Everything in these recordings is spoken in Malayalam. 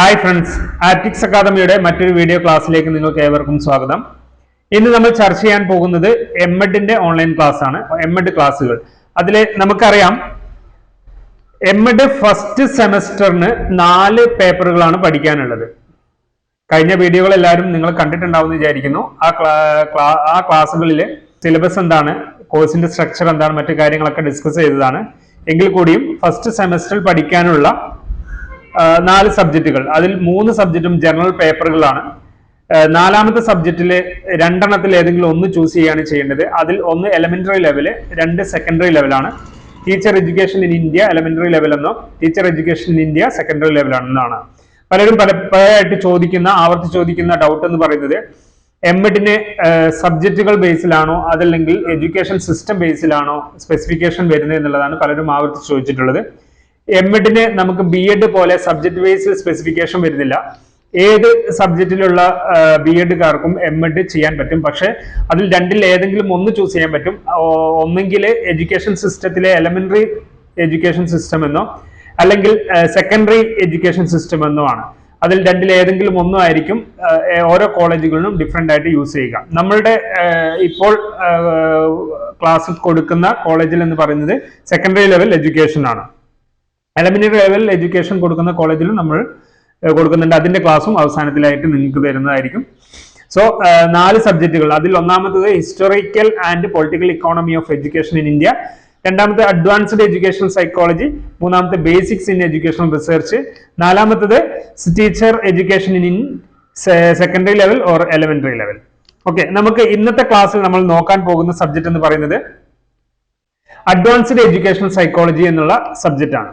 ഹായ് ഫ്രണ്ട്സ് ആപ്റ്റിക്സ് അക്കാദമിയുടെ മറ്റൊരു വീഡിയോ ക്ലാസ്സിലേക്ക് നിങ്ങൾക്ക് ഏവർക്കും സ്വാഗതം. ഇന്ന് നമ്മൾ ചർച്ച ചെയ്യാൻ പോകുന്നത് എം എഡിന്റെ ഓൺലൈൻ ക്ലാസ് ആണ്. എം എഡ് ക്ലാസ്സുകൾ അതിൽ നമുക്കറിയാം എം എഡ് ഫസ്റ്റ് സെമസ്റ്ററിന് നാല് പേപ്പറുകളാണ് പഠിക്കാനുള്ളത്. കഴിഞ്ഞ വീഡിയോകൾ എല്ലാവരും നിങ്ങൾ കണ്ടിട്ടുണ്ടാവുമെന്ന് വിചാരിക്കുന്നു. ആ ആ ക്ലാസ്സുകളിൽ സിലബസ് എന്താണ് കോഴ്സിന്റെ സ്ട്രക്ചർ എന്താണ് മറ്റു കാര്യങ്ങളൊക്കെ ഡിസ്കസ് ചെയ്തതാണ്. എങ്കിൽ കൂടിയും ഫസ്റ്റ് സെമസ്റ്ററിൽ പഠിക്കാനുള്ള നാല് സബ്ജക്റ്റുകൾ. അതിൽ മൂന്ന് സബ്ജക്റ്റും ജനറൽ പേപ്പറുകളാണ്. നാലാമത്തെ സബ്ജക്റ്റിലെ രണ്ടെണ്ണത്തിൽ ഏതെങ്കിലും ഒന്ന് ചൂസ് ചെയ്യുകയാണ് ചെയ്യേണ്ടത്. അതിൽ ഒന്ന് എലമെന്ററി ലെവൽ രണ്ട് സെക്കൻഡറി ലെവലാണ് teacher education in India elementary level എന്നോ teacher education in India secondary ലെവലാണെന്നാണ് പലരും പലപ്പോഴായിട്ട് ചോദിക്കുന്ന ആവർത്തി ചോദിക്കുന്ന ഡൗട്ട് എന്ന് പറയുന്നത് എം എഡിന് സബ്ജക്റ്റുകൾ ബേസിലാണോ അതല്ലെങ്കിൽ എഡ്യൂക്കേഷൻ സിസ്റ്റം ബേസിലാണോ സ്പെസിഫിക്കേഷൻ വരുന്നത് എന്നുള്ളതാണ് പലരും ആവർത്തി ചോദിച്ചിട്ടുള്ളത്. എം എഡിന് നമുക്ക് ബി എഡ് പോലെ സബ്ജക്ട് വൈസ് സ്പെസിഫിക്കേഷൻ വരുന്നില്ല. ഏത് സബ്ജക്റ്റിലുള്ള ബി എഡുകാർക്കും എം എഡ് ചെയ്യാൻ പറ്റും. പക്ഷെ അതിൽ രണ്ടിൽ ഏതെങ്കിലും ഒന്ന് ചൂസ് ചെയ്യാൻ പറ്റും. ഒന്നെങ്കിൽ എഡ്യൂക്കേഷൻ സിസ്റ്റത്തിലെ എലമെന്ററി എഡ്യൂക്കേഷൻ സിസ്റ്റം എന്നോ അല്ലെങ്കിൽ സെക്കൻഡറി എഡ്യൂക്കേഷൻ സിസ്റ്റം എന്നോ ആണ്. അതിൽ രണ്ടിൽ ഏതെങ്കിലും ഒന്നും ആയിരിക്കും ഓരോ കോളേജുകളിലും ഡിഫറെന്റ് ആയിട്ട് യൂസ് ചെയ്യുക. നമ്മളുടെ ഇപ്പോൾ ക്ലാസ് കൊടുക്കുന്ന കോളേജിൽ എന്ന് പറയുന്നത് സെക്കൻഡറി ലെവൽ എഡ്യൂക്കേഷൻ ആണ്. എലമെന്ററി ലെവൽ എഡ്യൂക്കേഷൻ കൊടുക്കുന്ന കോളേജിലും നമ്മൾ കൊടുക്കുന്നുണ്ട്. അതിന്റെ ക്ലാസ്സും അവസാനത്തിലായിട്ട് നിങ്ങൾക്ക് തരുന്നതായിരിക്കും. സോ നാല് സബ്ജക്റ്റുകൾ അതിൽ ഒന്നാമത്തത് historical and political economy of education in India രണ്ടാമത്തെ അഡ്വാൻസ്ഡ് എഡ്യൂക്കേഷൻ സൈക്കോളജി മൂന്നാമത്തെ ബേസിക്സ് ഇൻ എഡ്യൂക്കേഷൻ റിസർച്ച് നാലാമത്തത് teacher education in secondary level or elementary level okay നമുക്ക് ഇന്നത്തെ ക്ലാസ്സിൽ നമ്മൾ നോക്കാൻ പോകുന്ന സബ്ജക്ട് എന്ന് പറയുന്നത് അഡ്വാൻസ്ഡ് എഡ്യൂക്കേഷൻ സൈക്കോളജി എന്നുള്ള സബ്ജക്റ്റ് ആണ്.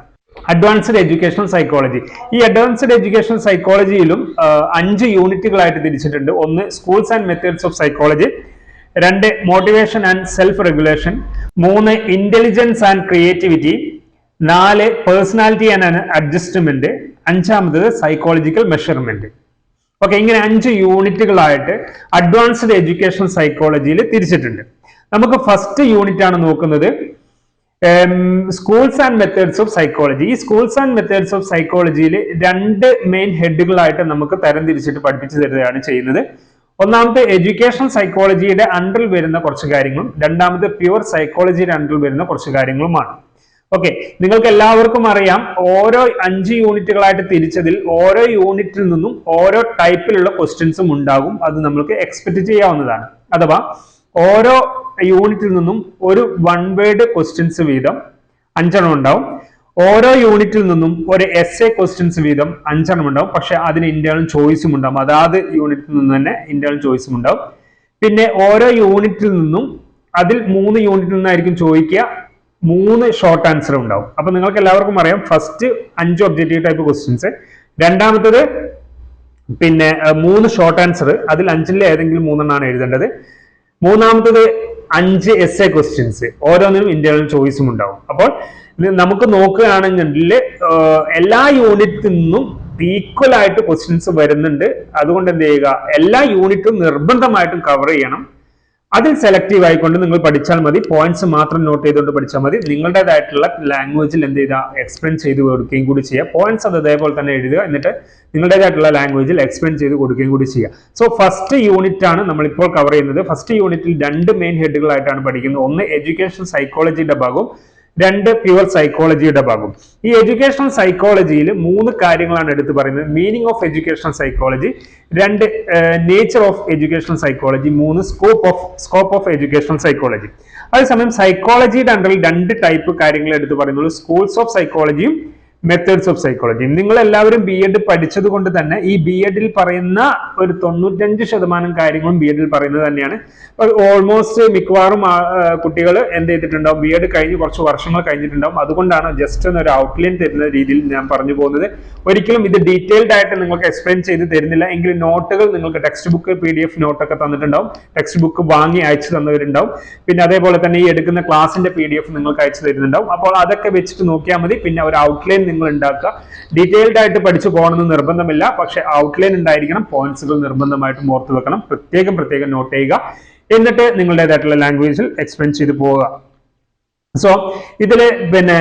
അഡ്വാൻസ്ഡ് എഡ്യൂക്കേഷണൽ സൈക്കോളജി ഈ അഡ്വാൻസ്ഡ് എഡ്യൂക്കേഷണൽ സൈക്കോളജിയിലും അഞ്ച് യൂണിറ്റുകളായിട്ട് തിരിച്ചിട്ടുണ്ട്. ഒന്ന് schools and methods of psychology രണ്ട് മോട്ടിവേഷൻ ആൻഡ് സെൽഫ് റെഗുലേഷൻ മൂന്ന് ഇന്റലിജൻസ് ആൻഡ് ക്രിയേറ്റിവിറ്റി നാല് പേഴ്സണാലിറ്റി ആൻഡ് അഡ്ജസ്റ്റ്മെന്റ് അഞ്ചാമത്തത് സൈക്കോളജിക്കൽ മെഷർമെന്റ് ഓക്കെ ഇങ്ങനെ അഞ്ച് യൂണിറ്റുകളായിട്ട് അഡ്വാൻസ്ഡ് എഡ്യൂക്കേഷൻ സൈക്കോളജിയിൽ തിരിച്ചിട്ടുണ്ട്. നമുക്ക് ഫസ്റ്റ് യൂണിറ്റ് ആണ് നോക്കുന്നത്. Schools and methods of psychology ഈ സ്കൂൾസ് ആൻഡ് മെത്തേഡ്സ് ഓഫ് സൈക്കോളജിയിൽ രണ്ട് മെയിൻ ഹെഡുകളായിട്ട് നമുക്ക് തരം തിരിച്ചിട്ട് പഠിപ്പിച്ചു തരികയാണ് ചെയ്യുന്നത്. ഒന്നാമത്തെ എഡ്യൂക്കേഷൻ സൈക്കോളജിയുടെ അണ്ടറിൽ വരുന്ന കുറച്ച് കാര്യങ്ങളും രണ്ടാമത്തെ പ്യുവർ സൈക്കോളജിയുടെ അണ്ടറിൽ വരുന്ന കുറച്ച് കാര്യങ്ങളുമാണ്. ഓക്കെ നിങ്ങൾക്ക് എല്ലാവർക്കും അറിയാം ഓരോ അഞ്ച് യൂണിറ്റുകളായിട്ട് തിരിച്ചതിൽ ഓരോ യൂണിറ്റിൽ നിന്നും ഓരോ ടൈപ്പിലുള്ള ക്വസ്റ്റ്യൻസും ഉണ്ടാകും. അത് നമ്മൾക്ക് എക്സ്പെക്ട് ചെയ്യാവുന്നതാണ്. അഥവാ ഓരോ യൂണിറ്റിൽ നിന്നും ഒരു വൺ വേർഡ് ക്വസ്റ്റ്യൻസ് വീതം അഞ്ചെണ്ണം ഉണ്ടാവും. ഓരോ യൂണിറ്റിൽ നിന്നും ഒരു എസ് എ ക്വസ്റ്റ്യൻസ് വീതം അഞ്ചെണ്ണം ഉണ്ടാവും. പക്ഷെ അതിന് ഇന്റേണൽ ചോയ്സും ഉണ്ടാവും. അതാത് യൂണിറ്റിൽ നിന്ന് തന്നെ ഇന്റേണൽ ചോയ്സും ഉണ്ടാവും. പിന്നെ ഓരോ യൂണിറ്റിൽ നിന്നും അതിൽ മൂന്ന് യൂണിറ്റിൽ നിന്നായിരിക്കും ചോദിക്കുക. മൂന്ന് ഷോർട്ട് ആൻസർ ഉണ്ടാവും. അപ്പൊ നിങ്ങൾക്ക് എല്ലാവർക്കും അറിയാം. ഫസ്റ്റ് അഞ്ച് ഒബ്ജക്റ്റീവ് ടൈപ്പ് ക്വസ്റ്റ്യൻസ് രണ്ടാമത്തത് പിന്നെ മൂന്ന് ഷോർട്ട് ആൻസർ അതിൽ അഞ്ചിലെ ഏതെങ്കിലും മൂന്നെണ്ണമാണ് എഴുതേണ്ടത്. മൂന്നാമത്തത് അഞ്ച് എസ് എ ക്വസ്റ്റ്യൻസ് ഓരോന്നിനും ഇന്റേണൽ ചോയ്സും ഉണ്ടാവും. അപ്പോൾ നമുക്ക് നോക്കുകയാണെങ്കിൽ എല്ലാ യൂണിറ്റിൽ നിന്നും ഈക്വൽ ആയിട്ട് ക്വസ്റ്റ്യൻസ് വരുന്നുണ്ട്. അതുകൊണ്ട് എന്ത് ചെയ്യുക? എല്ലാ യൂണിറ്റും നിർബന്ധമായിട്ടും കവർ ചെയ്യണം. അതിൽ സെലക്റ്റീവ് ആയിക്കൊണ്ട് നിങ്ങൾ പഠിച്ചാൽ മതി. പോയിന്റ്സ് മാത്രം നോട്ട് ചെയ്തുകൊണ്ട് പഠിച്ചാൽ മതി. നിങ്ങളുടേതായിട്ടുള്ള ലാംഗ്വേജിൽ എന്ത് ചെയ്താൽ എക്സ്പ്ലെയിൻ ചെയ്ത് കൊടുക്കുകയും കൂടി ചെയ്യുക പോയിന്റ്സ് അത് അതേപോലെ തന്നെ എഴുതുക. എന്നിട്ട് നിങ്ങളുടേതായിട്ടുള്ള ലാംഗ്വേജിൽ എക്സ്പ്ലെയിൻ ചെയ്ത് കൊടുക്കുകയും കൂടി ചെയ്യുക സോ ഫസ്റ്റ് യൂണിറ്റ് ആണ് നമ്മൾ ഇപ്പോൾ കവർ ചെയ്യുന്നത് ഫസ്റ്റ് യൂണിറ്റിൽ രണ്ട് മെയിൻ ഹെഡുകളായിട്ടാണ് പഠിക്കുന്നത്. ഒന്ന് എഡ്യൂക്കേഷൻ സൈക്കോളജിയുടെ ഭാഗവും രണ്ട് പ്യുവർ സൈക്കോളജിയുടെ ഭാഗം. ഈ എഡ്യൂക്കേഷണൽ സൈക്കോളജിയിൽ മൂന്ന് കാര്യങ്ങളാണ് എടുത്തു പറയുന്നത്. മീനിങ് ഓഫ് എഡ്യൂക്കേഷണൽ സൈക്കോളജി രണ്ട് നേച്ചർ ഓഫ് എഡ്യൂക്കേഷണൽ സൈക്കോളജി മൂന്ന് scope of scope of educational psychology അതേസമയം സൈക്കോളജിയുടെ അണ്ടറിൽ രണ്ട് ടൈപ്പ് കാര്യങ്ങൾ എടുത്തു പറയുന്നുള്ളൂ. സ്കൂൾസ് ഓഫ് സൈക്കോളജിയും മെത്തേഡ്സ് ഓഫ് സൈക്കോളജി നിങ്ങൾ എല്ലാവരും ബി എഡ് പഠിച്ചത് കൊണ്ട് തന്നെ ഈ ബി എഡിൽ പറയുന്ന ഒരു തൊണ്ണൂറ്റഞ്ച് ശതമാനം കാര്യങ്ങളും ബി എഡിൽ പറയുന്നത് തന്നെയാണ്. ഓൾമോസ്റ്റ് മിക്കവാറും കുട്ടികൾ എന്ത് ചെയ്തിട്ടുണ്ടാവും? ബി എഡ് കഴിഞ്ഞ് കുറച്ച് വർഷങ്ങൾ കഴിഞ്ഞിട്ടുണ്ടാവും. അതുകൊണ്ടാണ് ജസ്റ്റ് ഒരു ഔട്ട്ലൈൻ തരുന്ന രീതിയിൽ ഞാൻ പറഞ്ഞു പോകുന്നത്. ഒരിക്കലും ഇത് ഡീറ്റെയിൽഡ് ആയിട്ട് നിങ്ങൾക്ക് എക്സ്പ്ലെയിൻ ചെയ്ത് തരുന്നില്ല. എങ്കിൽ നോട്ടുകൾ നിങ്ങൾക്ക് text book P D F നോട്ടൊക്കെ തന്നിട്ടുണ്ടാവും. ടെക്സ്റ്റ് ബുക്ക് വാങ്ങി അയച്ചു തന്നവരുണ്ടാവും. പിന്നെ അതേപോലെ തന്നെ ഈ എടുക്കുന്ന ക്ലാസിന്റെ പി ഡി എഫ് നിങ്ങൾക്ക് അയച്ചു തരുന്നുണ്ടാവും. അപ്പോൾ അതൊക്കെ വെച്ചിട്ട് നോക്കിയാൽ മതി. പിന്നെ ഒരു ഔട്ട്ലൈൻ നിങ്ങൾ ഉണ്ടാക്കുക. ഡീറ്റെയിൽഡ് ആയിട്ട് പഠിച്ചു പോകണമെന്ന് നിർബന്ധമില്ല. പക്ഷെ ഔട്ട്ലൈൻ ഉണ്ടായിരിക്കണം. പോയിന്റ്സുകൾ നിർബന്ധമായിട്ടും ഓർത്ത് വെക്കണം. പ്രത്യേകം പ്രത്യേകം നോട്ട് ചെയ്യുക. എന്നിട്ട് നിങ്ങളുടേതായിട്ടുള്ള ലാംഗ്വേജിൽ എക്സ്പ്ലെയിൻ ചെയ്ത് പോവുക. സോ ഇതിൽ പിന്നെ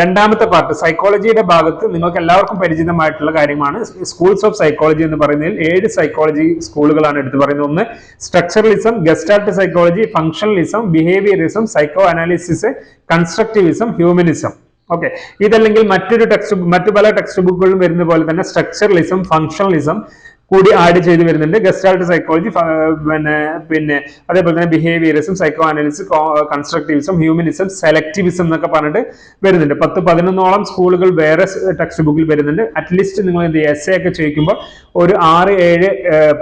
രണ്ടാമത്തെ പാർട്ട് സൈക്കോളജിയുടെ ഭാഗത്ത് നിങ്ങൾക്ക് എല്ലാവർക്കും പരിചിതമായിട്ടുള്ള കാര്യമാണ്. സ്കൂൾസ് ഓഫ് സൈക്കോളജി എന്ന് പറയുന്നതിൽ ഏഴ് സൈക്കോളജി സ്കൂളുകളാണ് എടുത്തു പറയുന്നത്. ഒന്ന് structuralism gestalt psychology functionalism behaviourism psycho analysis constructivism humanism okay ഇതല്ലെങ്കിൽ മറ്റൊരു ടെക്സ്റ്റ് മറ്റു പല ടെക്സ്റ്റ് ബുക്കുകളിലും വരുന്ന പോലെ തന്നെ സ്ട്രക്ചറലിസം ഫങ്ഷണലിസം കൂടി ആഡ് ചെയ്ത് വരുന്നുണ്ട്. ഗസ്റ്റാൾട്ട് സൈക്കോളജി പിന്നെ പിന്നെ അതേപോലെ തന്നെ behaviourism psycho analysis constructivism humanism selectivism എന്നൊക്കെ പറഞ്ഞിട്ട് വരുന്നുണ്ട്. പത്ത് പതിനൊന്നോളം സ്കൂളുകൾ വേറെ ടെക്സ്റ്റ് ബുക്കിൽ വരുന്നുണ്ട്. അറ്റ്ലീസ്റ്റ് നിങ്ങൾ എന്ത് എസ് ഒക്കെ ചോദിക്കുമ്പോൾ ഒരു ആറ് ഏഴ്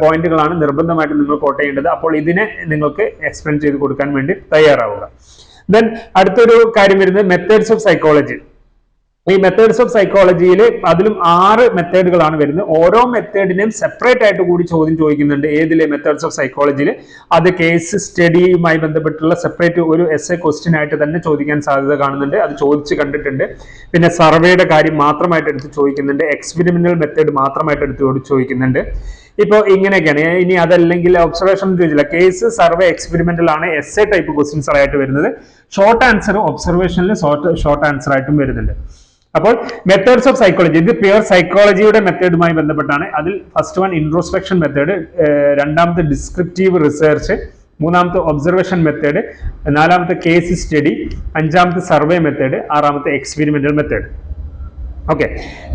പോയിന്റുകളാണ് നിർബന്ധമായിട്ട് നിങ്ങൾ കോട്ട് ചെയ്യേണ്ടത്. അപ്പോൾ ഇതിനെ നിങ്ങൾക്ക് എക്സ്പ്ലെയിൻ ചെയ്ത് കൊടുക്കാൻ വേണ്ടി തയ്യാറാവുക. ദെൻ അടുത്തൊരു കാര്യം വരുന്നത് മെത്തേഡ്സ് ഓഫ് സൈക്കോളജി ഈ മെത്തേഡ്സ് ഓഫ് സൈക്കോളജിയിൽ അതിലും ആറ് മെത്തേഡുകളാണ് വരുന്നത്. ഓരോ മെത്തേഡിനെയും സെപ്പറേറ്റ് ആയിട്ട് കൂടി ചോദ്യം ചോദിക്കുന്നുണ്ട് ഏതിലെ മെത്തേഡ്സ് ഓഫ് സൈക്കോളജിയിൽ അത് കേസ് സ്റ്റഡിയുമായി ബന്ധപ്പെട്ടുള്ള സെപ്പറേറ്റ് ഒരു എസ് എ ക്വസ്റ്റ്യൻ ആയിട്ട് തന്നെ ചോദിക്കാൻ സാധ്യത കാണുന്നുണ്ട്. അത് ചോദിച്ച് കണ്ടിട്ടുണ്ട്. പിന്നെ സർവേയുടെ കാര്യം മാത്രമായിട്ട് എടുത്ത് ചോദിക്കുന്നുണ്ട്. എക്സ്പെരിമെന്റൽ മെത്തേഡ് മാത്രമായിട്ട് എടുത്ത് ചോദിക്കുന്നുണ്ട്. ഇപ്പോൾ ഇങ്ങനെയൊക്കെയാണ്. ഇനി അതല്ലെങ്കിൽ ഒബ്സർവേഷൻ ചോദിച്ചില്ല. കേസ് സർവേ എക്സ്പെരിമെന്റൽ ആണ് എസ് എ ടൈപ്പ് ക്വസ്റ്റ്യൻസ് ആയിട്ട് വരുന്നത്. ഷോർട്ട് ആൻസർ ഒബ്സർവേഷനിൽ ഷോർട്ട് ഷോർട്ട് ആൻസർ ആയിട്ടും വരുന്നുണ്ട്. അപ്പോൾ മെത്തേഡ്സ് ഓഫ് സൈക്കോളജി ഇത് പ്യുവർ സൈക്കോളജിയുടെ മെത്തേഡുമായി ബന്ധപ്പെട്ടാണ്. അതിൽ ഫസ്റ്റ് വൺ ഇൻട്രോസ്പെക്ഷൻ മെത്തേഡ് രണ്ടാമത്തെ ഡിസ്ക്രിപ്റ്റീവ് റിസർച്ച് മൂന്നാമത്തെ ഒബ്സർവേഷൻ മെത്തേഡ് നാലാമത്തെ കേസ് സ്റ്റഡി അഞ്ചാമത്തെ സർവേ മെത്തേഡ് ആറാമത്തെ എക്സ്പെരിമെന്റൽ മെത്തേഡ് ഓക്കെ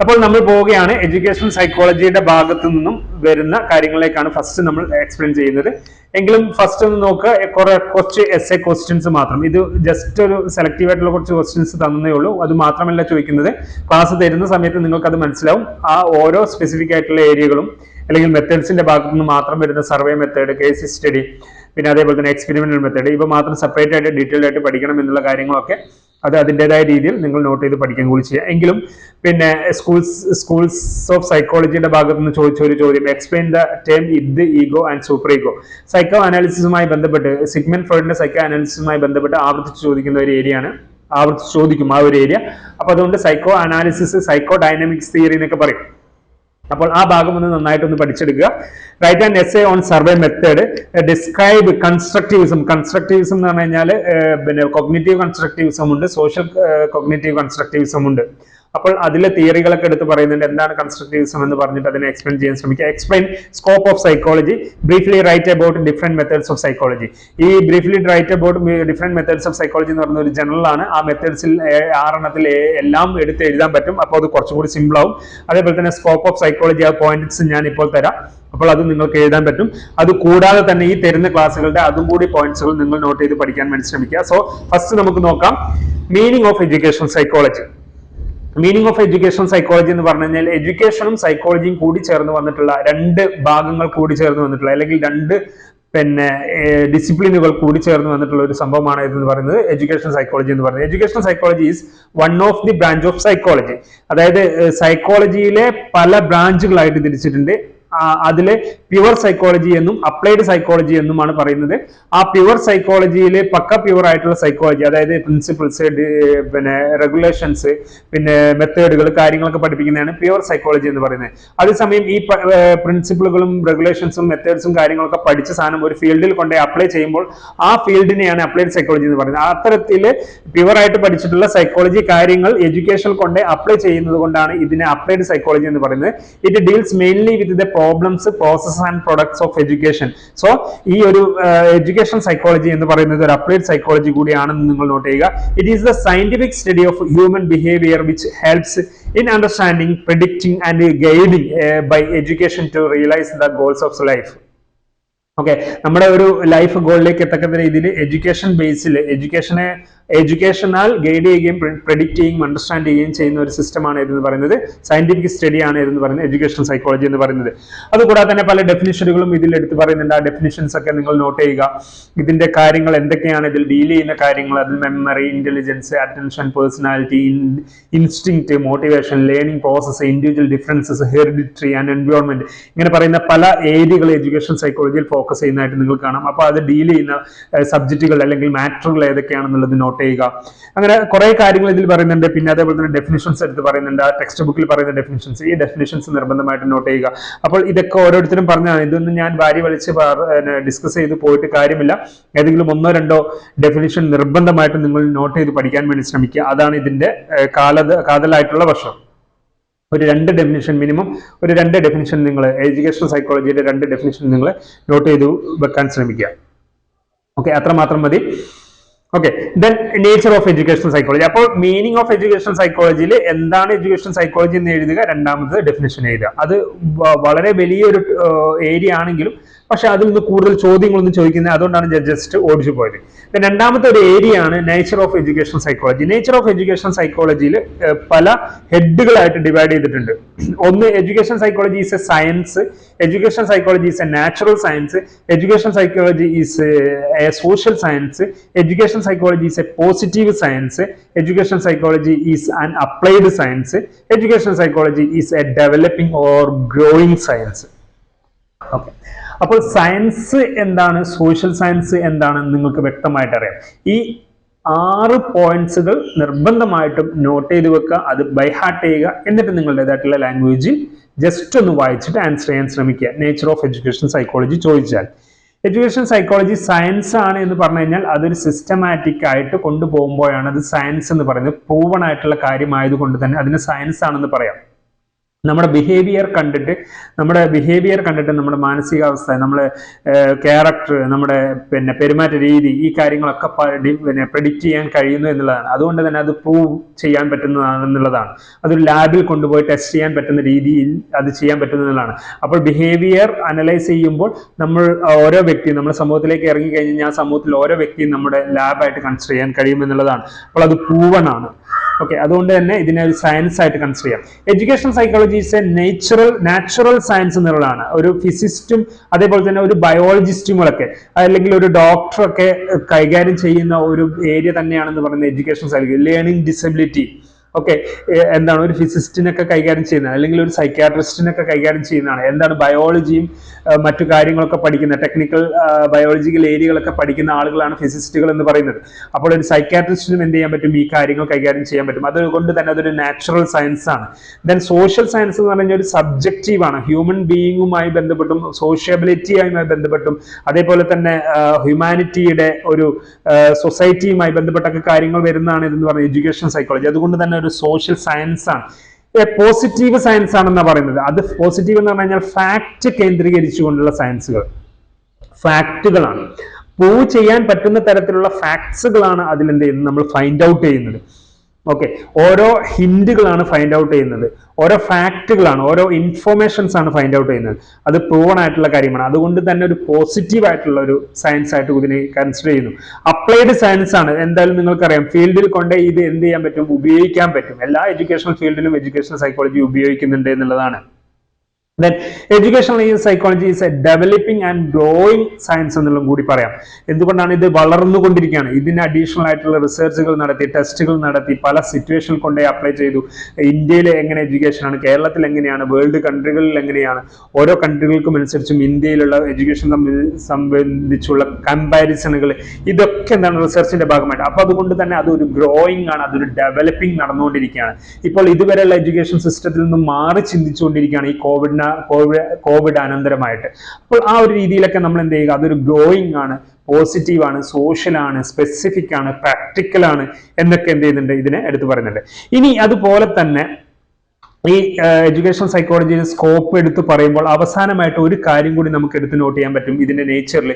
അപ്പോൾ നമ്മൾ പോവുകയാണ്. എഡ്യൂക്കേഷൻ സൈക്കോളജിയുടെ ഭാഗത്തു നിന്നും വരുന്ന കാര്യങ്ങളിലേക്കാണ് ഫസ്റ്റ് നമ്മൾ എക്സ്പ്ലെയിൻ ചെയ്യുന്നത്. എങ്കിലും ഫസ്റ്റ് ഒന്ന് നോക്കുക. കുറെ കുറച്ച് എസ് എ ക്വസ്റ്റ്യൻസ് മാത്രം. ഇത് ജസ്റ്റ് ഒരു സെലക്റ്റീവ് ആയിട്ടുള്ള കുറച്ച് ക്വസ്റ്റ്യൻസ് തന്നേ ഉള്ളൂ. അത് മാത്രമല്ല ചോദിക്കുന്നത്. ക്ലാസ് തരുന്ന സമയത്ത് നിങ്ങൾക്ക് അത് മനസ്സിലാവും. ആ ഓരോ സ്പെസിഫിക് ആയിട്ടുള്ള ഏരിയകളും അല്ലെങ്കിൽ മെത്തേഡ്സിന്റെ ഭാഗത്തു നിന്ന് മാത്രം വരുന്ന സർവേ മെത്തേഡ് കേസ് സ്റ്റഡി പിന്നെ അതേപോലെ തന്നെ എക്സ്പെരിമെന്റൽ മെത്തേഡ് ഇവ മാത്രം സെപ്പറേറ്റ് ആയിട്ട് ഡീറ്റെയിൽഡ് ആയിട്ട് പഠിക്കണം എന്നുള്ള കാര്യങ്ങളൊക്കെ അത് അതിന്റെതായ രീതിയിൽ നിങ്ങൾ നോട്ട് ചെയ്ത് പഠിക്കാൻ കൂടി ചെയ്യുക എങ്കിലും പിന്നെ സ്കൂൾസ് സ്കൂൾസ് ഓഫ് സൈക്കോളജിയുടെ ഭാഗത്ത് നിന്ന് ചോദിച്ച ഒരു ചോദ്യം എക്സ്പ്ലെയിൻ ദ ടേം ഇത് ego and super ego psycho അനാലിസിസുമായി ബന്ധപ്പെട്ട് സിഗ്മൻ ഫ്രോയിഡിന്റെ സൈക്കോ അനാലിസിസുമായി ബന്ധപ്പെട്ട് ആവർത്തിച്ച് ചോദിക്കുന്ന ഒരു ഏരിയയാണ് ആവർത്തിച്ച് ചോദിക്കും ആ ഒരു ഏരിയ അപ്പൊ അതുകൊണ്ട് psycho analysis psycho dynamics theory എന്നൊക്കെ പറയും. അപ്പോൾ ആ ഭാഗം ഒന്ന് നന്നായിട്ടൊന്ന് പഠിച്ചെടുക്കുക. Write and essay on survey method describe constructivism constructivism എന്ന് പറഞ്ഞു കഴിഞ്ഞാൽ പിന്നെ കൊഗ്നേറ്റീവ് കൺസ്ട്രക്റ്റീവിസം ഉണ്ട് സോഷ്യൽ കൊഗ്നേറ്റീവ് കൺസ്ട്രക്റ്റീവിസം ഉണ്ട്. അപ്പോൾ അതിലെ തിയറികളൊക്കെ എടുത്ത് പറയുന്നുണ്ട് എന്താണ് കൺസ്ട്രക്റ്റിവിസം എന്ന് പറഞ്ഞിട്ട് അതിനെ എക്സ്പ്ലെയിൻ ചെയ്യാൻ ശ്രമിക്കുക. Explain scope of psychology briefly write about different methods of psychology ഈ briefly write about different methods of psychology എന്ന് പറയുന്ന ഒരു ജനറൽ ആണ്. ആ മെത്തേഡ്സിൽ ആറെണ്ണത്തിൽ എല്ലാം എടുത്ത് എഴുതാൻ പറ്റും. അപ്പോൾ അത് കുറച്ചുകൂടി സിമ്പിൾ ആവും. അതേപോലെ തന്നെ സ്കോപ്പ് ഓഫ് സൈക്കോളജി ആ പോയിന്റ്സ് ഞാൻ ഇപ്പോൾ തരാം. അപ്പോൾ അത് നിങ്ങൾക്ക് എഴുതാൻ പറ്റും. അത് കൂടാതെ തന്നെ ഈ തരുന്ന ക്ലാസ്സുകളുടെ അതും കൂടി പോയിന്റ്സുകൾ നിങ്ങൾ നോട്ട് ചെയ്ത് പഠിക്കാൻ വേണ്ടി ശ്രമിക്കുക. സോ ഫസ്റ്റ് നമുക്ക് നോക്കാം. Meaning of education psychology meaning of education psychology എന്ന് പറഞ്ഞു കഴിഞ്ഞാൽ എഡ്യൂക്കേഷനും സൈക്കോളജിയും കൂടി ചേർന്ന് വന്നിട്ടുള്ള രണ്ട് ഭാഗങ്ങൾ കൂടി ചേർന്ന് വന്നിട്ടുള്ള അല്ലെങ്കിൽ രണ്ട് പിന്നെ ഡിസിപ്ലിനുകൾ കൂടി ചേർന്ന് വന്നിട്ടുള്ള ഒരു സംഭവമാണ് ഇതെന്ന് പറയുന്നത് എഡ്യൂക്കേഷൻ സൈക്കോളജി എന്ന് പറയുന്നത്. Education psychology is one of the branch of psychology അതായത് സൈക്കോളജിയിലെ പല ബ്രാഞ്ചുകളായിട്ട് തിരിച്ചിട്ടുണ്ട്. അതിലെ പ്യുവർ സൈക്കോളജി എന്നും അപ്ലൈഡ് സൈക്കോളജി എന്നുമാണ് പറയുന്നത്. ആ പ്യുവർ സൈക്കോളജിയിലെ പക്ക പ്യുവർ ആയിട്ടുള്ള സൈക്കോളജി അതായത് പ്രിൻസിപ്പിൾസ് പിന്നെ റെഗുലേഷൻസ് പിന്നെ മെത്തേഡുകൾ കാര്യങ്ങളൊക്കെ പഠിപ്പിക്കുന്നതാണ് പ്യുവർ സൈക്കോളജി എന്ന് പറയുന്നത്. അതേസമയം ഈ പ്രിൻസിപ്പിളുകളും റെഗുലേഷൻസും മെത്തേഡ്സും കാര്യങ്ങളൊക്കെ പഠിച്ച സാധനം ഒരു ഫീൽഡിൽ കൊണ്ട് അപ്ലൈ ചെയ്യുമ്പോൾ ആ ഫീൽഡിനെയാണ് അപ്ലൈഡ് സൈക്കോളജി എന്ന് പറയുന്നത്. അത്തരത്തിൽ പ്യുവർ ആയിട്ട് പഠിച്ചിട്ടുള്ള സൈക്കോളജി കാര്യങ്ങൾ എഡ്യൂക്കേഷനിൽ കൊണ്ട് അപ്ലൈ ചെയ്യുന്നത് കൊണ്ടാണ് ഇതിനെ അപ്ലൈഡ് സൈക്കോളജി എന്ന് പറയുന്നത്. It deals mainly with the problems process and products of education so ഈ ഒരു എഡ്യൂക്കേഷൻ സൈക്കോളജി എന്ന് പറയുന്നത് ഒരു അപ്ലൈഡ് സൈക്കോളജി കൂടിയാണെന്ന് നിങ്ങൾ നോട്ട് ചെയ്യുക. It is the scientific study of human behaviour which helps in understanding predicting and guiding by education to realise the goals of life okay നമ്മുടെ ഒരു ലൈഫ് ഗോളിലേക്ക് എത്തക്കുന്ന രീതിയിൽ എഡ്യൂക്കേഷൻ ബേസിൽ എഡ്യൂക്കേഷനെ എഡ്യൂക്കേഷനാൽ ഗൈഡ് ചെയ്യുകയും പ്രെഡിക്റ്റ് ചെയ്യുകയും അണ്ടർസ്റ്റാൻഡ് ചെയ്യുകയും ചെയ്യുന്ന ഒരു സിസ്റ്റമാണ് ഇതെന്ന് പറയുന്നത്. സയന്റിഫിക് സ്റ്റഡി ആണ് ഇതെന്ന് പറയുന്നത്. എഡ്യൂക്കേഷൻ സൈക്കോളജി എന്ന് പറയുന്നത്. അതുകൂടാതെ തന്നെ പല ഡെഫിനിഷനുകളും ഇതിൽ എടുത്ത് പറയുന്നുണ്ട്. ആ ഡെഫിനിഷൻസ് ഒക്കെ നിങ്ങൾ നോട്ട് ചെയ്യുക. ഇതിന്റെ കാര്യങ്ങൾ എന്തൊക്കെയാണ് ഇതിൽ ഡീൽ ചെയ്യുന്ന കാര്യങ്ങൾ? അതിൽ memory intelligence attention personality instinct motivation learning process individual differences hereditary and environment ഇങ്ങനെ പറയുന്ന പല ഏരിയകൾ എഡ്യൂക്കേഷൻ സൈക്കോളജിയിൽ ഫോക്കസ് ചെയ്യുന്നതായിട്ട് നിങ്ങൾ കാണാം. അപ്പോൾ അത് ഡീൽ ചെയ്യുന്ന സബ്ജക്റ്റുകൾ അല്ലെങ്കിൽ മാറ്ററുകൾ ഏതൊക്കെയാണെന്നുള്ളത് നോട്ട് നോട്ട് ചെയ്യുക. അങ്ങനെ കുറെ കാര്യങ്ങൾ ഇതിൽ പറയുന്നുണ്ട്. പിന്നെ അതേപോലെ തന്നെ ഡെഫിനിഷൻസ് എടുത്ത് പറയുന്നുണ്ട്. ആ ടെക്സ്റ്റ് ബുക്കിൽ പറയുന്ന ഡെഫിനിഷൻസ് ഈ ഡെഫിനിഷൻസ് നിർബന്ധമായിട്ട് നോട്ട് ചെയ്യുക. അപ്പോൾ ഇതൊക്കെ ഓരോരുത്തരും പറഞ്ഞാൽ ഇതൊന്നും ഞാൻ വാരി വലിച്ച് ഡിസ്കസ് ചെയ്ത് പോയിട്ട് കാര്യമില്ല. ഏതെങ്കിലും ഒന്നോ രണ്ടോ ഡെഫിനിഷൻ നിർബന്ധമായിട്ട് നിങ്ങൾ നോട്ട് ചെയ്ത് പഠിക്കാൻ വേണ്ടി ശ്രമിക്കുക. അതാണ് ഇതിന്റെ കാലത കാതലായിട്ടുള്ള വർഷം. ഒരു രണ്ട് ഡെഫിനിഷൻ മിനിമം ഒരു രണ്ട് ഡെഫിനിഷൻ നിങ്ങൾ എഡ്യൂക്കേഷൻ സൈക്കോളജിയുടെ രണ്ട് ഡെഫിനിഷൻ നിങ്ങൾ നോട്ട് ചെയ്ത് വെക്കാൻ ശ്രമിക്കുക. ഓക്കെ അത്രമാത്രം മതി. Okay then nature of education psychology അപ്പോൾ മീനിങ് ഓഫ് എഡ്യൂക്കേഷൻ സൈക്കോളജിയിൽ എന്താണ് എഡ്യൂക്കേഷൻ സൈക്കോളജി എന്ന് എഴുതുക? രണ്ടാമത് ഡെഫിനേഷൻ എഴുതുക. അത് വളരെ വലിയൊരു ഏരിയ ആണെങ്കിലും പക്ഷെ അതിൽ നിന്ന് കൂടുതൽ ചോദ്യങ്ങളൊന്നും ചോദിക്കുന്നത് അതുകൊണ്ടാണ് ഞാൻ ജസ്റ്റ് ഓടിച്ചു പോയത്. രണ്ടാമത്തെ ഒരു ഏരിയ ആണ് nature of education psychology nature of education സൈക്കോളജിയിൽ പല ഹെഡുകളായിട്ട് ഡിവൈഡ് ചെയ്തിട്ടുണ്ട്. ഒന്ന് education psychology is a science education psychology is a natural science education psychology is a social science education psychology is a positive science education psychology is an applied science education psychology is a developing or growing science okay അപ്പോൾ സയൻസ് എന്താണ്? സോഷ്യൽ സയൻസ് എന്താണ് നിങ്ങൾക്ക് വ്യക്തമായിട്ട് അറിയാം. ഈ ആറ് പോയിന്റ്സുകൾ നിർബന്ധമായിട്ടും നോട്ട് ചെയ്ത് വെക്കുക അത് ബൈഹാർട്ട് ചെയ്യുക എന്നിട്ട് നിങ്ങളുടേതായിട്ടുള്ള ലാംഗ്വേജിൽ ജസ്റ്റ് ഒന്ന് വായിച്ചിട്ട് ആൻസർ ചെയ്യാൻ ശ്രമിക്കുക. നേച്ചർ ഓഫ് എഡ്യൂക്കേഷൻ സൈക്കോളജി ചോദിച്ചാൽ. എഡ്യൂക്കേഷൻ സൈക്കോളജി സയൻസ് ആണ് എന്ന് പറഞ്ഞു കഴിഞ്ഞാൽ അതൊരു സിസ്റ്റമാറ്റിക് ആയിട്ട് കൊണ്ടുപോകുമ്പോഴാണ് അത് സയൻസ് എന്ന് പറയുന്നത്. പ്രൂവൺ ആയിട്ടുള്ള കാര്യമായതുകൊണ്ട് തന്നെ അതിന് സയൻസ് ആണെന്ന് പറയാം. നമ്മുടെ ബിഹേവിയർ കണ്ടിട്ട് നമ്മുടെ ബിഹേവിയർ കണ്ടിട്ട് നമ്മുടെ മാനസികാവസ്ഥ നമ്മുടെ ക്യാരക്ടർ നമ്മുടെ പിന്നെ പെരുമാറ്റ രീതി ഈ കാര്യങ്ങളൊക്കെ പിന്നെ പ്രെഡിക്റ്റ് ചെയ്യാൻ കഴിയുന്നു എന്നുള്ളതാണ്. അതുകൊണ്ട് തന്നെ അത് പ്രൂവ് ചെയ്യാൻ പറ്റുന്നതാണെന്നുള്ളതാണ് അതൊരു ലാബിൽ കൊണ്ടുപോയി ടെസ്റ്റ് ചെയ്യാൻ പറ്റുന്ന രീതിയിൽ അത് ചെയ്യാൻ പറ്റുന്നതാണ് അപ്പോൾ ബിഹേവിയർ അനലൈസ് ചെയ്യുമ്പോൾ നമ്മൾ ഓരോ വ്യക്തിയും നമ്മുടെ സമൂഹത്തിലേക്ക് ഇറങ്ങി കഴിഞ്ഞാൽ സമൂഹത്തിൽ ഓരോ വ്യക്തിയും നമ്മുടെ ലാബായിട്ട് കൺസിഡർ ചെയ്യാൻ കഴിയുമെന്നുള്ളതാണ് അപ്പോൾ അത് പ്രൂവൺ ആണ്. ഓക്കെ അതുകൊണ്ട് തന്നെ ഇതിനെ ഒരു സയൻസ് ആയിട്ട് കൺസിഡർ ചെയ്യാം. Education psychology is a natural natural science എന്നുള്ളതാണ്. ഒരു ഫിസിസ്റ്റും അതേപോലെ തന്നെ ഒരു ബയോളജിസ്റ്റുകളൊക്കെ അല്ലെങ്കിൽ ഒരു ഡോക്ടറൊക്കെ കൈകാര്യം ചെയ്യുന്ന ഒരു ഏരിയ തന്നെയാണെന്ന് പറയുന്നത് education psychology learning disability okay എന്താണ് ഒരു ഫിസിസ്റ്റിനൊക്കെ കൈകാര്യം ചെയ്യുന്നത്? അല്ലെങ്കിൽ ഒരു സൈക്യാട്രിസ്റ്റിനൊക്കെ കൈകാര്യം ചെയ്യുന്നതാണ്. എന്താണ് ബയോളജിയും മറ്റു കാര്യങ്ങളൊക്കെ പഠിക്കുന്ന ടെക്നിക്കൽ ബയോളജിക്കൽ ഏരിയകളൊക്കെ പഠിക്കുന്ന ആളുകളാണ് ഫിസിസ്റ്റുകൾ എന്ന് പറയുന്നത്. അപ്പോൾ ഒരു സൈക്യാട്രിസ്റ്റിനും എന്ത് ചെയ്യാൻ പറ്റും? ഈ കാര്യങ്ങൾ കൈകാര്യം ചെയ്യാൻ പറ്റും. അതുകൊണ്ട് തന്നെ അതൊരു നാച്ചുറൽ സയൻസ് ആണ്. ദെൻ സോഷ്യൽ സയൻസ് എന്ന് പറഞ്ഞാൽ ഒരു സബ്ജക്റ്റീവ് ആണ്. ഹ്യൂമൻ ബീയിങ്ങുമായി ബന്ധപ്പെട്ടും സോഷ്യബിലിറ്റിയുമായി ബന്ധപ്പെട്ടും അതേപോലെ തന്നെ ഹ്യൂമാനിറ്റിയുടെ ഒരു സൊസൈറ്റിയുമായി ബന്ധപ്പെട്ടൊക്കെ കാര്യങ്ങൾ വരുന്നതാണ് ഇതെന്ന് പറഞ്ഞാൽ എഡ്യൂക്കേഷൻ സൈക്കോളജി അതുകൊണ്ട് തന്നെ സോഷ്യൽ സയൻസ് ആണ്. പോസിറ്റീവ് സയൻസ് ആണെന്ന് പറയുന്നത്. അത് പോസിറ്റീവ് എന്ന് പറഞ്ഞു കഴിഞ്ഞാൽ ഫാക്ട് കേന്ദ്രീകരിച്ചുകൊണ്ടുള്ള സയൻസുകൾ ഫാക്റ്റുകളാണ് പ്രൂവ് ചെയ്യാൻ പറ്റുന്ന തരത്തിലുള്ള ഫാക്ട്സുകളാണ് അതിൽ എന്ത് ചെയ്യുന്നത്? നമ്മൾ ഫൈൻഡ് ഔട്ട് ചെയ്യുന്നത്. ഓക്കെ ഓരോ ഹിൻഡുകളാണ് ഫൈൻഡ് ഔട്ട് ചെയ്യുന്നത്. ഓരോ ഫാക്റ്റുകളാണ് ഓരോ ഇൻഫോർമേഷൻസ് ആണ് ഫൈൻഡ് ഔട്ട് ചെയ്യുന്നത്. അത് പ്രൂവൺ ആയിട്ടുള്ള കാര്യമാണ്. അതുകൊണ്ട് തന്നെ ഒരു പോസിറ്റീവ് ആയിട്ടുള്ള ഒരു സയൻസ് ആയിട്ട് ഇതിനെ കൺസിഡർ ചെയ്യുന്നു. അപ്ലൈഡ് സയൻസ് ആണ്. എന്തായാലും നിങ്ങൾക്കറിയാം. ഫീൽഡിൽ കൊണ്ട് ഇത് എന്ത് ചെയ്യാൻ പറ്റും? ഉപയോഗിക്കാൻ പറ്റും. എല്ലാ എഡ്യൂക്കേഷണൽ ഫീൽഡിലും എഡ്യൂക്കേഷണൽ സൈക്കോളജി ഉപയോഗിക്കുന്നുണ്ട് എന്നുള്ളതാണ്. Then education psychology is a developing and growing science എന്നുള്ളതും കൂടി പറയാം. എന്തുകൊണ്ടാണ് ഇത് വളർന്നുകൊണ്ടിരിക്കുകയാണ്? ഇതിന് അഡീഷണൽ ആയിട്ടുള്ള റിസർച്ചുകൾ നടത്തി ടെസ്റ്റുകൾ നടത്തി പല സിറ്റുവേഷനിൽ കൊണ്ടേ അപ്ലൈ ചെയ്തു. ഇന്ത്യയിൽ എങ്ങനെ എഡ്യൂക്കേഷൻ ആണ്? കേരളത്തിൽ എങ്ങനെയാണ്? വേൾഡ് കൺട്രികളിൽ എങ്ങനെയാണ്? ഓരോ കൺട്രികൾക്കും അനുസരിച്ചും ഇന്ത്യയിലുള്ള എഡ്യൂക്കേഷൻ സംബന്ധിച്ചുള്ള കമ്പാരിസണുകൾ ഇതൊക്കെ എന്താണ് റിസർച്ചിന്റെ ഭാഗമായിട്ട്. അപ്പൊ അതുകൊണ്ട് തന്നെ അതൊരു ഗ്രോയിങ് ആണ് അതൊരു ഡെവലപ്പിംഗ് നടന്നുകൊണ്ടിരിക്കുകയാണ്. ഇപ്പോൾ ഇതുവരെയുള്ള എഡ്യൂക്കേഷൻ സിസ്റ്റത്തിൽ നിന്നും മാറി ചിന്തിച്ചുകൊണ്ടിരിക്കുകയാണ് ഈ കോവിഡിന് കോവിഡ് കോവിഡ് അനന്തരമായിട്ട്. അപ്പോൾ ആ ഒരു രീതിയിലൊക്കെ നമ്മൾ എന്ത് ചെയ്യുക? അതൊരു ഗ്രോയിങ് ആണ് പോസിറ്റീവ് ആണ് സോഷ്യൽ ആണ് സ്പെസിഫിക് ആണ് പ്രാക്ടിക്കൽ ആണ് എന്നൊക്കെ എന്ത് ചെയ്യുന്നുണ്ട്? ഇതിനെ എടുത്തു പറയുന്നുണ്ട്. ഇനി അതുപോലെ തന്നെ ഈ എഡ്യൂക്കേഷൻ സൈക്കോളജിയിൽ സ്കോപ്പ് എടുത്ത് പറയുമ്പോൾ അവസാനമായിട്ട് ഒരു കാര്യം കൂടി നമുക്ക് എടുത്ത് നോട്ട് ചെയ്യാൻ പറ്റും. ഇതിന്റെ നേച്ചറിൽ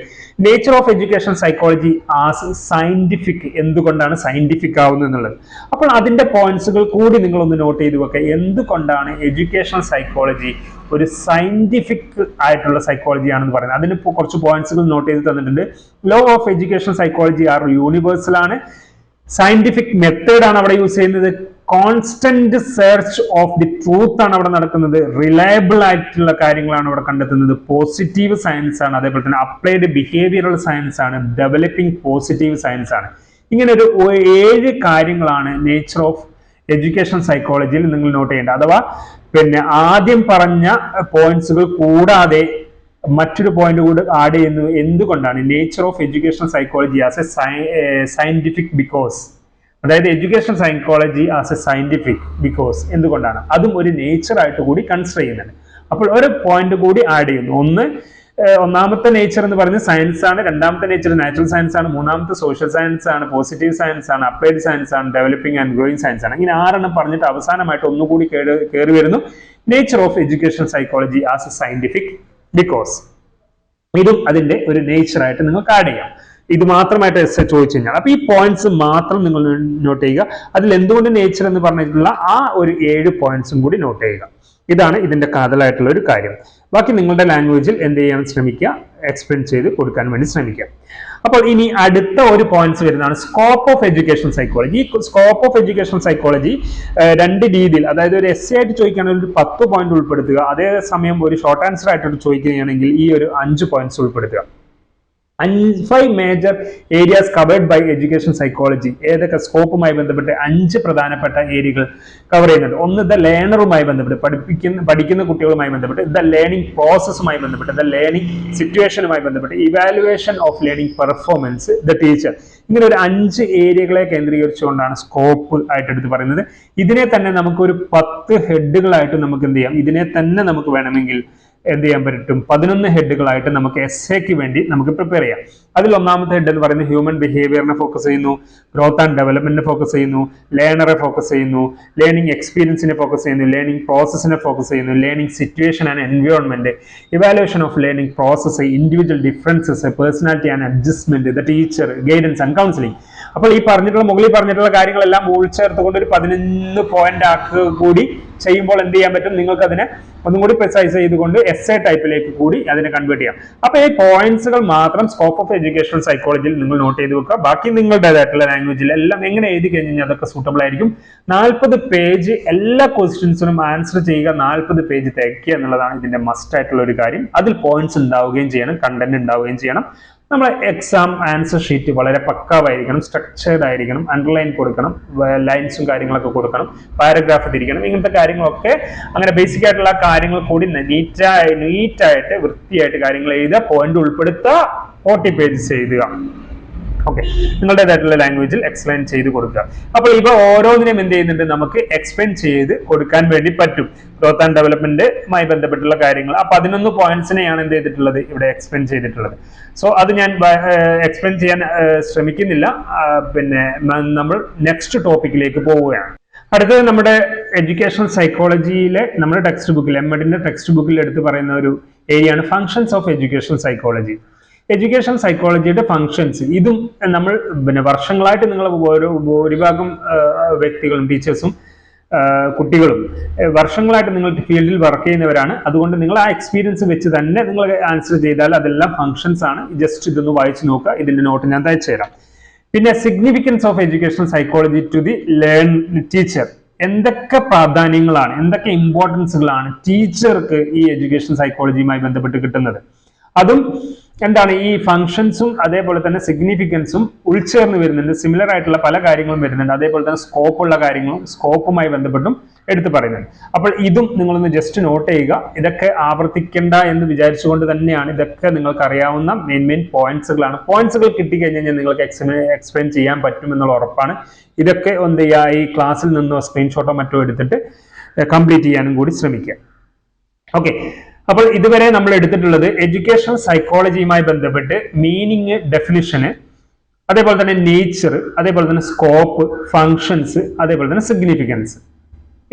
nature of education psychology as scientific എന്തുകൊണ്ടാണ് സയന്റിഫിക് ആവുന്നത് എന്നുള്ളത്. അപ്പോൾ അതിന്റെ പോയിന്റ്സുകൾ കൂടി നിങ്ങൾ ഒന്ന് നോട്ട് ചെയ്ത് വെക്കുക എന്തുകൊണ്ടാണ് എഡ്യൂക്കേഷൻ സൈക്കോളജി ഒരു സയന്റിഫിക് ആയിട്ടുള്ള സൈക്കോളജി ആണെന്ന് പറയുന്നത്? അതിന് കുറച്ച് പോയിന്റ്സുകൾ നോട്ട് ചെയ്ത് തന്നിട്ടുണ്ട്. Law of education psychology are universal ആണ്. സയന്റിഫിക് മെത്തേഡ് ആണ് അവിടെ യൂസ് ചെയ്യുന്നത്. Constant search of the truth ആണ് അവിടെ നടക്കുന്നത്. റിലയബിൾ ആയിട്ടുള്ള കാര്യങ്ങളാണ് അവിടെ കണ്ടെത്തുന്നത്. പോസിറ്റീവ് സയൻസ് ആണ്. അതേപോലെ തന്നെ അപ്ലൈഡ് ബിഹേവിയറൽ സയൻസ് ആണ്. ഡെവലപ്പിംഗ് പോസിറ്റീവ് സയൻസ് ആണ്. ഇങ്ങനെ ഒരു ഏഴ് കാര്യങ്ങളാണ് നേച്ചർ ഓഫ് എഡ്യൂക്കേഷൻ സൈക്കോളജിയിൽ നിങ്ങൾ നോട്ട് ചെയ്യേണ്ടത്. അഥവാ പിന്നെ ആദ്യം പറഞ്ഞ പോയിന്റ്സുകൾ കൂടാതെ മറ്റൊരു പോയിന്റ് കൂടി ആഡ് ചെയ്യുന്നു എന്തുകൊണ്ടാണ്? Nature of education psychology as a scientific because അതായത് education psychology as a scientific because എന്തുകൊണ്ടാണ്? അതും ഒരു നേച്ചർ ആയിട്ട് കൂടി കൺസിഡർ ചെയ്യുന്നുണ്ട്. അപ്പോൾ ഒരു പോയിന്റ് കൂടി ആഡ് ചെയ്യുന്നു. ഒന്ന് ഒന്നാമത്തെ നേച്ചർ എന്ന് പറയുന്നത് സയൻസ് ആണ് രണ്ടാമത്തെ നേച്ചർ നാച്ചുറൽ സയൻസ് ആണ് മൂന്നാമത്തെ സോഷ്യൽ സയൻസ് ആണ് പോസിറ്റീവ് സയൻസ് ആണ് അപ്ലൈഡ് സയൻസ് ആണ് ഡെവലപ്പിംഗ് ആൻഡ് ഗ്രോയിങ് സയൻസ് ആണ്. ഇങ്ങനെ ആറെണ്ണം പറഞ്ഞിട്ട് അവസാനമായിട്ട് ഒന്നുകൂടി കയറി വരുന്നു. Nature of education psychology as a scientific because ഇതും അതിന്റെ ഒരു നേച്ചർ ആയിട്ട് നിങ്ങൾക്ക് ആഡ് ചെയ്യാം. ഇത് മാത്രമായിട്ട് എസ് ചോദിച്ചു കഴിഞ്ഞാൽ. അപ്പൊ ഈ പോയിന്റ്സ് മാത്രം നിങ്ങൾ നോട്ട് ചെയ്യുക. അതിൽ എന്തുകൊണ്ട് നേച്ചർ എന്ന് പറഞ്ഞിട്ടുള്ള ആ ഒരു ഏഴ് പോയിന്റ്സും കൂടി നോട്ട് ചെയ്യുക. ഇതാണ് ഇതിന്റെ കാതലായിട്ടുള്ള ഒരു കാര്യം. ബാക്കി നിങ്ങളുടെ ലാംഗ്വേജിൽ എന്ത് ചെയ്യാൻ ശ്രമിക്കുക? എക്സ്പ്ലെയിൻ ചെയ്ത് കൊടുക്കാൻ വേണ്ടി ശ്രമിക്കുക. അപ്പോൾ ഇനി അടുത്ത ഒരു പോയിന്റ്സ് വരുന്നതാണ് സ്കോപ്പ് ഓഫ് എഡ്യൂക്കേഷൻ സൈക്കോളജി ഈ സ്കോപ്പ് ഓഫ് എഡ്യൂക്കേഷൻ സൈക്കോളജി രണ്ട് രീതിയിൽ അതായത് ഒരു എസ് ആയിട്ട് ചോദിക്കുകയാണെങ്കിൽ ഒരു പത്ത് പോയിന്റ് ഉൾപ്പെടുത്തുക. അതേ സമയം ഒരു ഷോർട്ട് ആൻസർ ആയിട്ട് ചോദിക്കുകയാണെങ്കിൽ ഈ ഒരു അഞ്ച് പോയിന്റ്സ് ഉൾപ്പെടുത്തുക. അഞ്ച് five major areas covered by education psychology ഏതൊക്കെ സ്കോപ്പുമായി ബന്ധപ്പെട്ട് അഞ്ച് പ്രധാനപ്പെട്ട ഏരിയകൾ കവർ ചെയ്യുന്നുണ്ട്? ഒന്ന് ദ ലേണറുമായി ബന്ധപ്പെട്ട് പഠിപ്പിക്കുന്ന പഠിക്കുന്ന കുട്ടികളുമായി ബന്ധപ്പെട്ട് ദ ലേണിംഗ് പ്രോസസ്സുമായി ബന്ധപ്പെട്ട് ദ ലേണിംഗ് സിറ്റുവേഷനുമായി ബന്ധപ്പെട്ട് evaluation of learning performance the teacher ഇങ്ങനെ ഒരു അഞ്ച് ഏരിയകളെ കേന്ദ്രീകരിച്ചുകൊണ്ടാണ് സ്കോപ്പ് ആയിട്ട് എടുത്ത് പറയുന്നത്. ഇതിനെ തന്നെ നമുക്ക് നമുക്കൊരു പത്ത് ഹെഡുകളായിട്ട് നമുക്ക് എന്ത് ചെയ്യാം? ഇതിനെ തന്നെ നമുക്ക് വേണമെങ്കിൽ എന്ത് ചെയ്യാൻ പറ്റും? പതിനൊന്ന് ഹെഡുകളായിട്ട് നമുക്ക് എസ് എക്ക് വേണ്ടി നമുക്ക് പ്രിപ്പയർ ചെയ്യാം. അതിൽ ഒന്നാമത്തെ ഹെഡ് എന്ന് പറയുന്നത് ഹ്യൂമൻ ബിഹേവിയറിനെ ഫോക്കസ് ചെയ്യുന്നു ഗ്രോത്ത് ആൻഡ് ഡെവലപ്മെന്റിനെ ഫോക്കസ് ചെയ്യുന്നു ലേണറെ ഫോക്കസ് ചെയ്യുന്നു ലേണിംഗ് എക്സ്പീരിയൻസിനെ ഫോക്കസ് ചെയ്യുന്നു ലേണിംഗ് പ്രോസസ്സിനെ ഫോക്കസ് ചെയ്യുന്നു learning situation and environment evaluation of learning process individual differences personality and adjustment the teacher guidance and counselling അപ്പോൾ ഈ പറഞ്ഞിട്ടുള്ള മുകളിൽ പറഞ്ഞിട്ടുള്ള കാര്യങ്ങളെല്ലാം ഉൾച്ചേർത്തുകൊണ്ട് ഒരു പതിനൊന്ന് പോയിന്റ് ആക്കുക കൂടി ചെയ്യുമ്പോൾ എന്ത് ചെയ്യാൻ പറ്റും? നിങ്ങൾക്ക് അതിനെ ഒന്നും കൂടി പ്രിസൈസ് ചെയ്തുകൊണ്ട് എസ് എ ടൈപ്പിലേക്ക് കൂടി അതിനെ കൺവേർട്ട് ചെയ്യാം. അപ്പൊ ഈ പോയിന്റ്സുകൾ മാത്രം സ്കോപ്പ് ഓഫ് എഡ്യൂക്കേഷണൽ സൈക്കോളജിയിൽ നിങ്ങൾ നോട്ട് ചെയ്ത് വെക്കുക. ബാക്കി നിങ്ങളുടേതായിട്ടുള്ള ലാംഗ്വേജിൽ എല്ലാം എങ്ങനെ എഴുതി കഴിഞ്ഞു കഴിഞ്ഞാൽ അതൊക്കെ സൂട്ടബിൾ ആയിരിക്കും. നാൽപ്പത് പേജ് എല്ലാ ക്വസ്റ്റ്യൻസിനും ആൻസർ ചെയ്യുക നാൽപ്പത് പേജ് തികയ്ക്കുക എന്നുള്ളതാണ് ഇതിന്റെ മസ്റ്റ് ആയിട്ടുള്ള ഒരു കാര്യം. അതിൽ പോയിന്റ്സ് ഉണ്ടാവുകയും ചെയ്യണം കണ്ടന്റ് ഉണ്ടാവുകയും ചെയ്യണം. നമ്മളെ എക്സാം ആൻസർ ഷീറ്റ് വളരെ പക്കാവായിരിക്കണം സ്ട്രക്ചേർഡ് ആയിരിക്കണം അണ്ടർലൈൻ കൊടുക്കണം ലൈൻസും കാര്യങ്ങളൊക്കെ കൊടുക്കണം പാരഗ്രാഫ് തിരിക്കണം ഇങ്ങനത്തെ കാര്യങ്ങളൊക്കെ അങ്ങനെ ബേസിക് ആയിട്ടുള്ള കാര്യങ്ങൾ കൂടി നീറ്റായി നീറ്റായിട്ട് വൃത്തിയായിട്ട് കാര്യങ്ങൾ എഴുതുക പോയിന്റ് ഉൾപ്പെടുത്തുക ഫോർട്ടി പേജസ് എഴുതുക. ഓക്കെ നിങ്ങളുടേതായിട്ടുള്ള ലാംഗ്വേജിൽ എക്സ്പ്ലെയിൻ ചെയ്ത് കൊടുക്കുക. അപ്പോൾ ഇവ ഓരോന്നിനും എന്ത് ചെയ്യുന്നുണ്ട്? നമുക്ക് എക്സ്പ്ലെയിൻ ചെയ്ത് കൊടുക്കാൻ വേണ്ടി പറ്റും. ഗ്രോത്ത് ആൻഡ് ഡെവലപ്മെന്റുമായി ബന്ധപ്പെട്ടുള്ള കാര്യങ്ങൾ. ആ പതിനൊന്ന് പോയിന്റ്സിനെയാണ് എന്ത് ചെയ്തിട്ടുള്ളത്? ഇവിടെ എക്സ്പ്ലെയിൻ ചെയ്തിട്ടുള്ളത്. സോ അത് ഞാൻ എക്സ്പ്ലെയിൻ ചെയ്യാൻ ശ്രമിക്കുന്നില്ല. പിന്നെ നമ്മൾ നെക്സ്റ്റ് ടോപ്പിക്കിലേക്ക് പോവുകയാണ്. അടുത്തത് നമ്മുടെ എഡ്യൂക്കേഷണൽ സൈക്കോളജിയിലെ നമ്മുടെ ടെക്സ്റ്റ് ബുക്കിൽ എം എഡിന്റെ ടെക്സ്റ്റ് ബുക്കിൽ എടുത്ത് പറയുന്ന ഒരു ഏരിയയാണ് functions of education psychology education സൈക്കോളജിയുടെ functions ഇതും നമ്മൾ പിന്നെ വർഷങ്ങളായിട്ട് നിങ്ങൾ ഓരോ ഭൂരിഭാഗം വ്യക്തികളും ടീച്ചേഴ്സും കുട്ടികളും വർഷങ്ങളായിട്ട് നിങ്ങൾ ഫീൽഡിൽ വർക്ക് ചെയ്യുന്നവരാണ്. അതുകൊണ്ട് നിങ്ങൾ ആ എക്സ്പീരിയൻസ് വെച്ച് തന്നെ നിങ്ങൾ ആൻസർ ചെയ്താൽ അതെല്ലാം ഫങ്ഷൻസ് ആണ്. ജസ്റ്റ് ഇതൊന്ന് വായിച്ചു നോക്കുക. ഇതിന്റെ നോട്ട് ഞാൻ തയ്ച്ചു തരാം. പിന്നെ significance of education psychology to the learn teacher എന്തൊക്കെ പ്രാധാന്യങ്ങളാണ് എന്തൊക്കെ ഇമ്പോർട്ടൻസുകളാണ് ടീച്ചർക്ക് ഈ എഡ്യൂക്കേഷൻ സൈക്കോളജിയുമായി ബന്ധപ്പെട്ട് കിട്ടുന്നത്? അതും എന്താണ് ഈ ഫങ്ഷൻസും അതേപോലെ തന്നെ സിഗ്നിഫിക്കൻസും ഉൾച്ചേർന്ന് വരുന്നുണ്ട്. സിമിലർ ആയിട്ടുള്ള പല കാര്യങ്ങളും വരുന്നുണ്ട്. അതേപോലെ തന്നെ സ്കോപ്പ് ഉള്ള കാര്യങ്ങളും സ്കോപ്പുമായി ബന്ധപ്പെട്ടും എടുത്തു പറയുന്നുണ്ട്. അപ്പോൾ ഇതും നിങ്ങളൊന്ന് ജസ്റ്റ് നോട്ട് ചെയ്യുക. ഇതൊക്കെ ആവർത്തിക്കേണ്ട എന്ന് വിചാരിച്ചുകൊണ്ട് തന്നെയാണ് ഇതൊക്കെ നിങ്ങൾക്ക് അറിയാവുന്ന മെയിൻ മെയിൻ പോയിന്റ്സുകളാണ് പോയിന്റ്സുകൾ കിട്ടിക്കഴിഞ്ഞാൽ നിങ്ങൾക്ക് എക്സ്പ്ലെയിൻ ചെയ്യാൻ പറ്റും എന്നുള്ള ഉറപ്പാണ്. ഇതൊക്കെ എന്ത് ചെയ്യുക? ഈ ക്ലാസ്സിൽ നിന്നോ സ്ക്രീൻഷോട്ടോ മറ്റോ എടുത്തിട്ട് കംപ്ലീറ്റ് ചെയ്യാനും കൂടി ശ്രമിക്കുക. ഓക്കെ അപ്പോൾ ഇതുവരെ നമ്മൾ എടുത്തിട്ടുള്ളത് എഡ്യൂക്കേഷൻ സൈക്കോളജിയുമായി ബന്ധപ്പെട്ട് മീനിങ് ഡെഫിനിഷന് അതേപോലെ തന്നെ നേച്ചർ അതേപോലെ തന്നെ സ്കോപ്പ് ഫങ്ഷൻസ് അതേപോലെ തന്നെ സിഗ്നിഫിക്കൻസ്.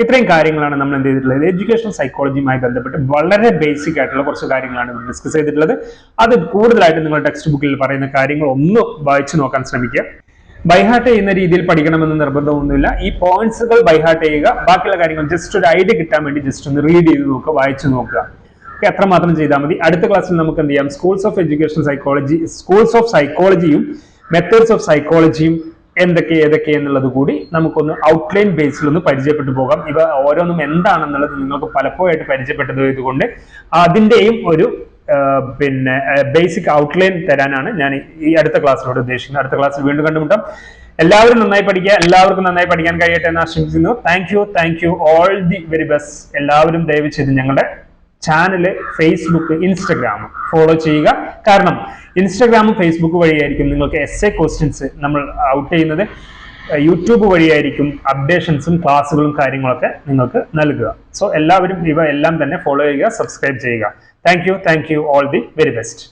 ഇത്രയും കാര്യങ്ങളാണ് നമ്മൾ എന്ത് ചെയ്തിട്ടുള്ളത്. എഡ്യൂക്കേഷൻ സൈക്കോളജിയുമായി ബന്ധപ്പെട്ട് വളരെ ബേസിക് ആയിട്ടുള്ള കുറച്ച് കാര്യങ്ങളാണ് നമ്മൾ ഡിസ്കസ് ചെയ്തിട്ടുള്ളത്. അത് കൂടുതലായിട്ട് നിങ്ങൾ ടെക്സ്റ്റ് ബുക്കിൽ പറയുന്ന കാര്യങ്ങൾ ഒന്ന് വായിച്ചു നോക്കാൻ ശ്രമിക്കുക. ബൈഹാർട്ട് ചെയ്യുന്ന രീതിയിൽ പഠിക്കണമെന്ന് നിർബന്ധമൊന്നുമില്ല. ഈ പോയിന്റ്സുകൾ ബൈഹാർട്ട് ചെയ്യുക. ബാക്കിയുള്ള കാര്യങ്ങൾ ജസ്റ്റ് ഒരു ഐഡിയ കിട്ടാൻ വേണ്ടി ജസ്റ്റ് ഒന്ന് റീഡ് ചെയ്ത് നോക്കുക വായിച്ചു നോക്കുക. ഓക്കെ അത്രമാത്രം ചെയ്താൽ മതി. അടുത്ത ക്ലാസ്സിൽ നമുക്ക് എന്ത് ചെയ്യാം? Schools of education psychology schools of സൈക്കോളജിയും methods of സൈക്കോളജിയും എന്തൊക്കെ ഏതൊക്കെ എന്നുള്ളത് കൂടി നമുക്കൊന്ന് ഔട്ട്ലൈൻ ബേസിൽ ഒന്ന് പരിചയപ്പെട്ടു പോകാം. ഇവ ഓരോന്നും എന്താണെന്നുള്ളത് നിങ്ങൾക്ക് പലപ്പോഴായിട്ട് പരിചയപ്പെട്ടത് ഇതുകൊണ്ട് അതിന്റെയും ഒരു പിന്നെ ബേസിക് ഔട്ട്ലൈൻ തരാനാണ് ഞാൻ ഈ അടുത്ത ക്ലാസ്സിലൂടെ ഉദ്ദേശിക്കുന്നത്. അടുത്ത ക്ലാസ്സിൽ വീണ്ടും കണ്ടുമുട്ടാം. എല്ലാവരും നന്നായി പഠിക്കുക. എല്ലാവർക്കും നന്നായി പഠിക്കാൻ കഴിയട്ടെ എന്ന് ആശംസിക്കുന്നു. Thank you thank you all the very best എല്ലാവരും ദയവ് ചെയ്ത് ഞങ്ങളുടെ ചാനൽ ഫേസ്ബുക്ക് ഇൻസ്റ്റഗ്രാം ഫോളോ ചെയ്യുക. കാരണം ഇൻസ്റ്റഗ്രാമും ഫേസ്ബുക്ക് വഴിയായിരിക്കും നിങ്ങൾക്ക് എസ് എ ക്വസ്റ്റ്യൻസ് നമ്മൾ ഔട്ട് ചെയ്യുന്നത്. യൂട്യൂബ് വഴിയായിരിക്കും അപ്ഡേഷൻസും ക്ലാസ്സുകളും കാര്യങ്ങളൊക്കെ നിങ്ങൾക്ക് നൽകുക. സോ എല്ലാവരും ഇവ എല്ലാം തന്നെ ഫോളോ ചെയ്യുക സബ്സ്ക്രൈബ് ചെയ്യുക. Thank you thank you all the very best